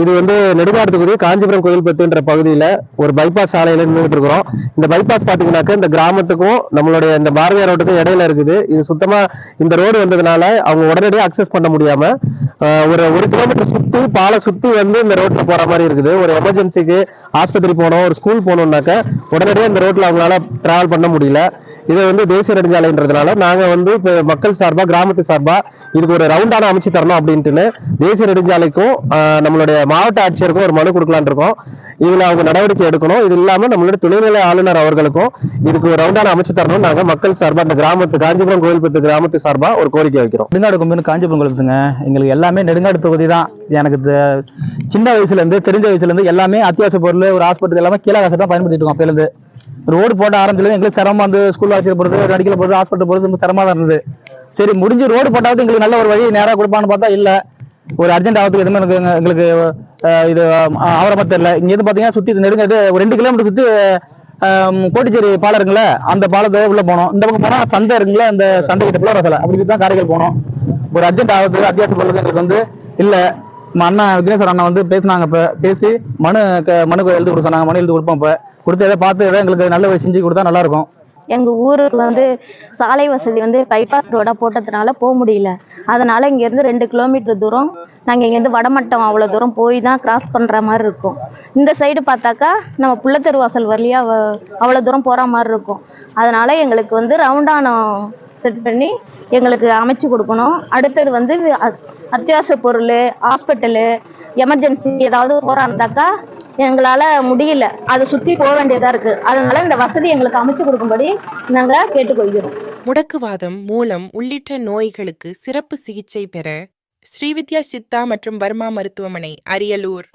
இது வந்து நெடுங்காடு தொகுதி காஞ்சிபுரம் கோயில்பத்துன்ற பகுதியில ஒரு பைபாஸ் சாலையில நின்றுட்டு இருக்கிறோம் இந்த பைபாஸ் பாத்தீங்கன்னாக்க இந்த கிராமத்துக்கும் நம்மளுடைய இந்த பாரதிய ரோட்டுக்கும் இடையில இருக்குது. இது சுத்தமா இந்த ரோடு வந்ததுனால அவங்க உடனடியாக அக்சஸ் பண்ண முடியாம ஒரு ஒரு கிலோமீட்டர் சுத்தி பாலை சுத்தி வந்து இந்த ரோட்ல போற மாதிரி இருக்குது. ஒரு எமர்ஜென்சிக்கு ஆஸ்பத்திரி போகணும் ஒரு ஸ்கூல் போகணும்னாக்க உடனடியாக இந்த ரோட்ல அவங்களால டிராவல் பண்ண முடியல. இதை வந்து தேசிய நெடுஞ்சாலைன்றதுனால நாங்க வந்து இப்ப மக்கள் சார்பா கிராமத்து சார்பா இதுக்கு ஒரு ரவுண்டான அமைச்சு தரணும் அப்படின்ட்டுன்னு தேசிய நெடுஞ்சாலைக்கும் நம்மளுடைய மாவட்ட ஆட்சியருக்கும் ஒரு மனு கொடுக்கலான் இருக்கோம். இதுல அவங்க நடவடிக்கை எடுக்கணும். இது இல்லாம நம்மளுடைய துணைநிலை ஆளுநர் அவர்களுக்கும் இதுக்கு ஒரு ரவுண்டான அமைச்சு தரணும் நாங்க மக்கள் சார்பா இந்த கிராமத்து காஞ்சிபுரம் கோயில்பத்து கிராமத்து சார்பா ஒரு கோரிக்கை வைக்கிறோம். நெடுங்காடு கொம்புன்னு காஞ்சிபுரம் கொடுத்துங்க எங்களுக்கு எல்லாமே நெடுங்காடு தொகுதி தான். எனக்கு சின்ன வயசுல இருந்து தெரிஞ்ச வயசுல இருந்து எல்லாமே அத்தியாவசிய பொருள் ஒரு ஹாஸ்பிட்டல் எல்லாமே கீழே காசு தான் பயன்படுத்திட்டு இருக்கோம் அப்போயிலேருந்து. ரோடு போட்ட ஆரம்பிச்சது எங்களுக்கு சிரமமா வந்து ஸ்கூல் வாசியில் போறது அடிக்கல போறது ஹாஸ்பிட்டல் போகிறது ரொம்ப சிரமமாக தான் இருந்தது. சரி முடிஞ்சு ரோடு போட்டாவது எங்களுக்கு நல்ல ஒரு வழி நேராக கொடுப்பான்னு பார்த்தா இல்லை. ஒரு அர்ஜென்ட் ஆகிறதுக்கு எதுவுமே எனக்கு எங்களுக்கு இது ஆவரமாக தெரியல. இங்க இருந்து பாத்தீங்கன்னா சுத்தி இது ஒரு ரெண்டு கிலோமீட்டர் சுற்றி கோட்டிச்சேரி பாலம் இருக்குல்ல அந்த பாலத்தை உள்ள போனோம். இந்த பக்கம் போனால் சந்தை இருக்குல்ல அந்த சந்தை கிட்ட பிள்ளை ரசலை அப்படி தான் காரைக்கால் போனோம். ஒரு அர்ஜென்ட் ஆகுது அத்தியாவசிய பொருளுக்கு எங்களுக்கு வந்து இல்லை. நம்ம அண்ணா விக்னேஸ்வர் அண்ணன் வந்து பேசினாங்க இப்ப பேசி மனு க- மனு எழுதி கொடுக்க சொன்னாங்க. மனு எழுதி கொடுப்போம் இப்ப. கொடுத்து எதை பார்த்து எதாவது எங்களுக்கு நல்ல செஞ்சு கொடுத்தா நல்லா இருக்கும் எங்க ஊருக்கு வந்து சாலை வசதி வந்து பைபாஸ் ரோடா போட்டதுனால போக முடியல. அதனால இங்க இருந்து ரெண்டு கிலோமீட்டர் தூரம் நாங்க இங்க இருந்து வடமட்டம் அவ்வளவு தூரம் போய் தான் கிராஸ் பண்ற மாதிரி இருக்கும். இந்த சைடு பார்த்தாக்கா நம்ம புள்ளத்தெரு வாசல் வழியா அவ்வளவு தூரம் போற மாதிரி இருக்கும். அதனால எங்களுக்கு வந்து ரவுண்டானம் செட் பண்ணி எங்களுக்கு அமைச்சு கொடுக்கணும். அடுத்தது வந்து அத்தியாவசிய பொருள் ஹாஸ்பிட்டலு எமர்ஜென்சி ஏதாவது போறாந்தாக்கா எங்களால் முடியல. அதை சுற்றி போக வேண்டியதாக இருக்குது அதனால இந்த வசதி எங்களுக்கு அமைச்சு கொடுக்கும்படி நாங்கள் கேட்டுக்கொள்கிறோம். முடக்குவாதம் மூலம் உள்ளிட்ட நோய்களுக்கு சிறப்பு சிகிச்சை பெற ஸ்ரீவித்யா சித்தா மற்றும் வர்மா மருத்துவமனை அரியலூர்.